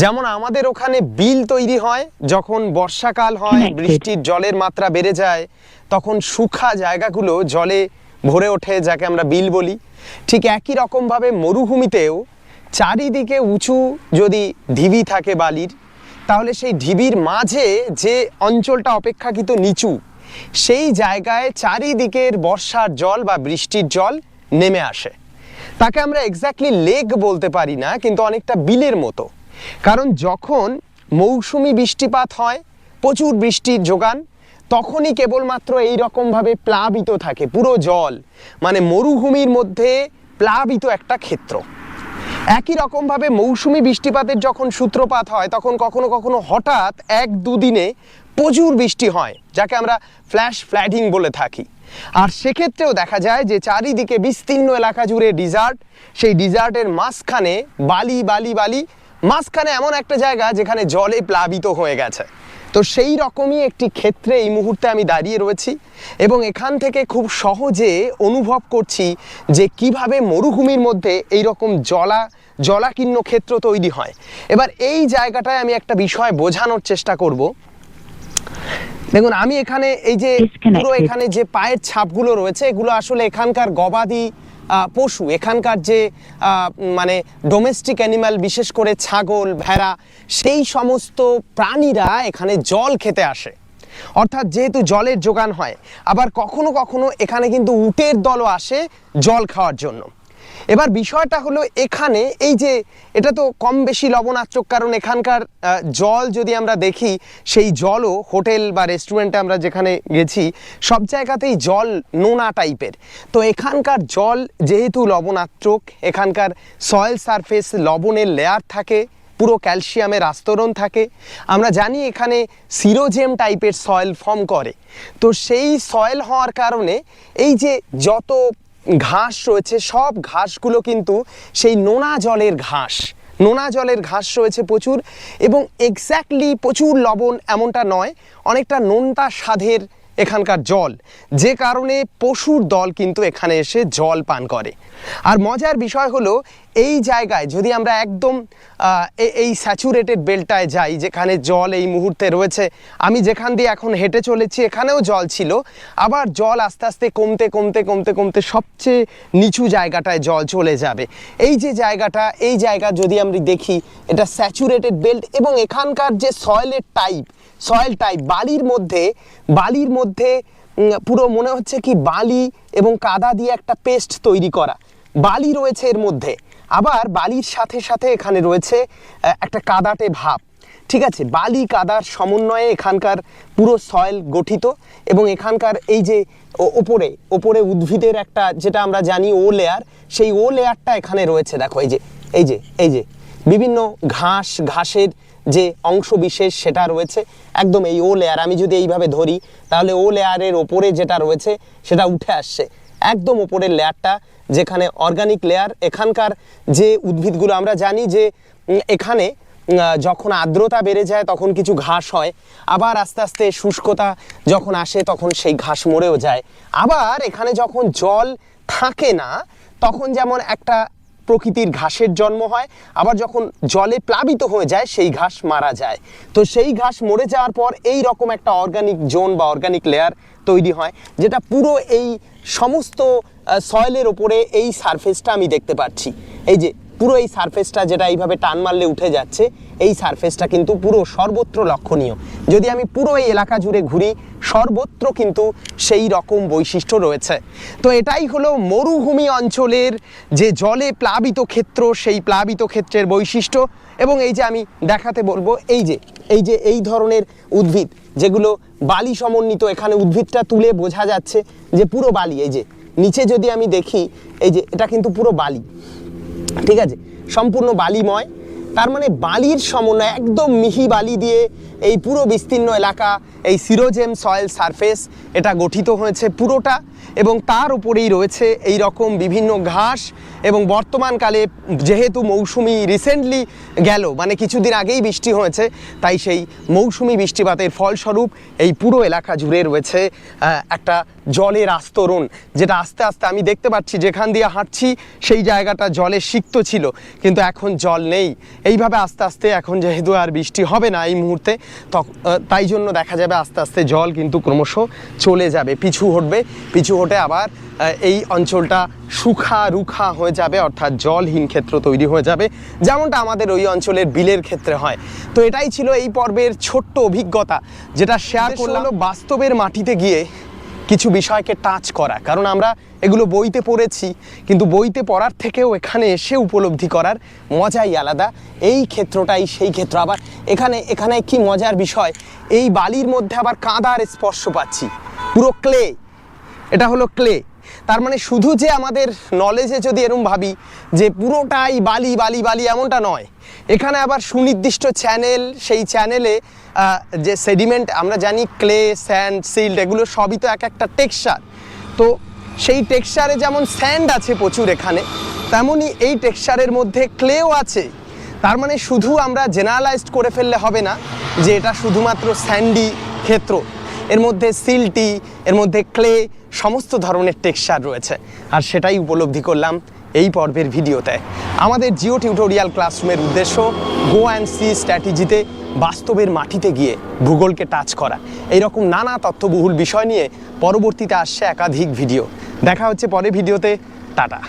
যেমন আমাদের ওখানে বিল তৈরি হয় যখন বর্ষাকাল হয় বৃষ্টির জলের মাত্রা বেড়ে যায় তখন শুখা জায়গাগুলো জলে ভরে ওঠে যাকে আমরা বিল বলি। ঠিক একই রকমভাবে মরুভূমিতেও চারিদিকে উঁচু যদি ঢিবি থাকে বালির তাহলে সেই ঢিবির মাঝে যে অঞ্চলটা অপেক্ষাকৃত নিচু সেই জায়গায় চারিদিকের বর্ষার জল বা বৃষ্টির জল নেমে আসে। তাকে আমরা এক্স্যাক্টলি লেক বলতে পারি না কিন্তু অনেকটা বিলের মতো। কারণ যখন মৌসুমি বৃষ্টিপাত হয়, প্রচুর বৃষ্টির যোগান, তখনই কেবলমাত্র এই রকমভাবে প্লাবিত থাকে, পুরো জল। মানে মরুভূমির মধ্যে প্লাবিত একটা ক্ষেত্র। একই রকমভাবে মৌসুমি বৃষ্টিপাতের যখন সূত্রপাত হয়, তখন কখনো কখনো হঠাৎ এক দুদিনে প্রচুর বৃষ্টি হয়, যাকে আমরা ফ্ল্যাশ ফ্ল্যাডিং বলে থাকি। আর সেক্ষেত্রেও দেখা যায় যে চারিদিকে বিস্তীর্ণ এলাকা জুড়ে ডিজার্ট, সেই ডিজার্টের মাঝখানে বালি বালি বালি মাঝখানে এমন একটা জায়গা যেখানে জলে প্লাবিত হয়ে গেছে। তো সেই রকমই একটি ক্ষেত্রে এই মুহূর্তে আমি দাঁড়িয়ে রয়েছি এবং এখান থেকে খুব সহজে অনুভব করছি যে কীভাবে মরুভূমির মধ্যে এই রকম জলা জলাকীর্ণ ক্ষেত্র তৈরি হয়। এবার এই জায়গাটায় আমি একটা বিষয় বোঝানোর চেষ্টা করব। দেখুন আমি এখানে এই যে. পুরো এখানে যে পায়ের ছাপগুলো রয়েছে এগুলো আসলে এখানকার গবাদি পশু, এখানকার যে মানে ডোমেস্টিক অ্যানিম্যাল বিশেষ করে ছাগল, ভেড়া, সেই সমস্ত প্রাণীরা এখানে জল খেতে আসে। অর্থাৎ যেহেতু জলের যোগান হয়, আবার কখনো কখনো এখানে কিন্তু উটের দলও আসে জল খাওয়ার জন্য। এবার বিষয়টা হলো এখানে এই যে এটা তো কম বেশি লবণাত্মক, কারণ এখানকার জল যদি আমরা দেখি, সেই জলও হোটেল বা রেস্টুরেন্টে আমরা যেখানে গেছি, সব জায়গাতেই জল নোনা টাইপের। তো এখানকার জল যেহেতু লবণাত্মক, এখানকার সয়েল সারফেস লবণের লেয়ার থাকে, পুরো ক্যালসিয়ামের আস্তরণ থাকে। আমরা জানি এখানে সিরোজেম টাইপের সয়েল ফর্ম করে। তো সেই সয়েল হওয়ার কারণে এই যে যত ঘাস রয়েছে, সব ঘাসগুলো কিন্তু সেই নোনা জলের ঘাস। নোনা জলের ঘাস রয়েছে প্রচুর এবং এক্স্যাক্টলি প্রচুর লবণ এমনটা নয়, অনেকটা নোনতা স্বাদের এখানকার জল। যে কারণে পশুর দল কিন্তু এখানে এসে জল পান করে। আর মজার বিষয় হলো, এই জায়গায় যদি আমরা একদম এই স্যাচুরেটেড বেল্টায় যাই, যেখানে জল এই মুহূর্তে রয়েছে, আমি যেখান দিয়ে এখন হেঁটে চলেছি, এখানেও জল ছিল। আবার জল আস্তে আস্তে কমতে কমতে কমতে কমতে সবচেয়ে নিচু জায়গাটায় জল চলে যাবে। এই যে জায়গাটা, এই জায়গা যদি আমরা দেখি, এটা স্যাচুরেটেড বেল্ট এবং এখানকার যে সয়েলের টাইপ সয়েল টাইপ বালির মধ্যে বালির মধ্যে পুরো মনে হচ্ছে কি বালি এবং কাদা দিয়ে একটা পেস্ট তৈরি করা। বালি রয়েছে এর মধ্যে। আবার বালির সাথে সাথে এখানে রয়েছে একটা কাদাটে ভাব। ঠিক আছে, বালি কাদার সমন্বয়ে এখানকার পুরো সয়েল গঠিত এবং এখানকার এই যে ওপরে ওপরে উদ্ভিদের একটা যেটা আমরা জানি ও লেয়ার সেই ও লেয়ারটা এখানে রয়েছে। দেখো, এই যে এই যে এই যে। বিভিন্ন ঘাস, ঘাসের যে অংশ বিশেষ সেটা রয়েছে, একদম এই ও লেয়ার আমি যদি এইভাবে ধরি, তাহলে ও লেয়ারের ওপরে যেটা রয়েছে, সেটা উঠে আসছে। একদম ওপরের লেয়ারটা, যেখানে অর্গানিক লেয়ার এখানকার যে উদ্ভিদগুলো, আমরা জানি যে এখানে যখন আর্দ্রতা বেড়ে যায়, তখন কিছু ঘাস হয়। আবার আস্তে আস্তে শুষ্কতা যখন আসে, তখন সেই ঘাস মরেও যায়। আবার এখানে যখন জল থাকে না, তখন যেমন একটা প্রকৃতির ঘাসের জন্ম হয়, আবার যখন জলে প্লাবিত হয়ে যায়, সেই ঘাস মারা যায়। তো সেই ঘাস মরে যাওয়ার পর এই রকম একটা অর্গানিক জোন বা অর্গানিক লেয়ার তৈরি হয়, যেটা পুরো এই সমস্ত সয়েলের ওপরে এই সারফেসটা আমি দেখতে পাচ্ছি। এই যে পুরো এই সারফেসটা যেটা এইভাবে টান মারলে উঠে যাচ্ছে, এই সারফেসটা কিন্তু পুরো সর্বত্র লক্ষণীয়। যদি আমি পুরো এই এলাকা জুড়ে ঘুরি, সর্বত্র কিন্তু সেই রকম বৈশিষ্ট্য রয়েছে। তো এটাই হলো মরুভূমি অঞ্চলের যে জলে প্লাবিত ক্ষেত্র, সেই প্লাবিত ক্ষেত্রের বৈশিষ্ট্য। এবং এই যে আমি দেখাতে বলব, এই যে এই যে এই ধরনের উদ্ভিদ, যেগুলো বালি সমন্বিত, এখানে উদ্ভিদটা তুলে বোঝা যাচ্ছে যে পুরো বালি, এই যে, নিচে যদি আমি দেখি, এই যে, এটা কিন্তু পুরো বালি। ঠিক আছে? সম্পূর্ণ বালিময়। তার মানে বালির সমন্বয়, একদম মিহি বালি দিয়ে এই পুরো বিস্তীর্ণ এলাকা, এই সিরোজেম সয়েল সারফেস, এটা গঠিত হয়েছে পুরোটা। এবং তার উপরেই রয়েছে এই রকম বিভিন্ন ঘাস এবং বর্তমানকালে যেহেতু মৌসুমি রিসেন্টলি গেল মানে কিছুদিন আগেই বৃষ্টি হয়েছে, তাই সেই মৌসুমি বৃষ্টিপাতের ফলস্বরূপ এই পুরো এলাকা জুড়ে রয়েছে একটা জলের আস্তরণ, যেটা আস্তে আস্তে আমি দেখতে পাচ্ছি, যেখান দিয়ে হাঁটছি সেই জায়গাটা জলে সিক্ত ছিল, কিন্তু এখন জল নেই। এইভাবে আস্তে আস্তে এখন যেহেতু আর বৃষ্টি হবে না এই মুহূর্তে তাই জন্য দেখা যাবে আস্তে আস্তে জল কিন্তু ক্রমশ চলে যাবে, পিছু হটবে, পিছু হটে আবার এই অঞ্চলটা সুখা রুখা হয়ে যাবে অর্থাৎ জলহীন ক্ষেত্র তৈরি হয়ে যাবে যেমনটা আমাদের ওই অঞ্চলের বিলের ক্ষেত্রে হয়। তো এটাই ছিল এই পর্বের ছোট্ট অভিজ্ঞতা যেটা শেয়ার করলাম বাস্তবের মাটিতে গিয়ে কিছু বিষয়কে টাচ করা। কারণ আমরা এগুলো বইতে পড়েছি কিন্তু বইতে পড়ার থেকেও এখানে এসে উপলব্ধি করার মজাই আলাদা। এই ক্ষেত্রটাই সেই ক্ষেত্র। আবার এখানে এখানে কি মজার বিষয় এই বালির মধ্যে আবার কাদার স্পর্শ পাচ্ছি। পুরো ক্লে এটা হলো ক্লে তার মানে শুধু যে আমাদের নলেজে যদি এরম ভাবি, যে পুরোটাই বালি বালি বালি এমনটা নয়। এখানে আবার সুনির্দিষ্ট চ্যানেল সেই চ্যানেলে যে সেডিমেন্ট আমরা জানি ক্লে স্যান্ড সিল্ড এগুলো সবই তো এক একটা টেক্সচার তো সেই টেক্সচারে যেমন স্যান্ড আছে প্রচুর এখানে, তেমনই এই টেক্সচারের মধ্যে ক্লেও আছে। তার মানে শুধু আমরা জেনারেলাইজড করে ফেললে হবে না, যে এটা শুধুমাত্র স্যান্ডি ক্ষেত্র। এর মধ্যে সিলটি এর মধ্যে ক্লে সমস্ত ধরনের টেক্সচার রয়েছে। আর সেটাই উপলব্ধি করলাম এই পর্বের ভিডিওতে। আমাদের জিও টিউটোরিয়াল ক্লাসরুমের উদ্দেশ্য গো অ্যান্ড সি স্ট্র্যাটেজিতে বাস্তবের মাটিতে গিয়ে ভূগোলকে টাচ করা। এইরকম নানা তথ্যবহুল বিষয় নিয়ে পরবর্তীতে আসছে একাধিক ভিডিও। দেখা হচ্ছে পরে ভিডিওতে। টাটা।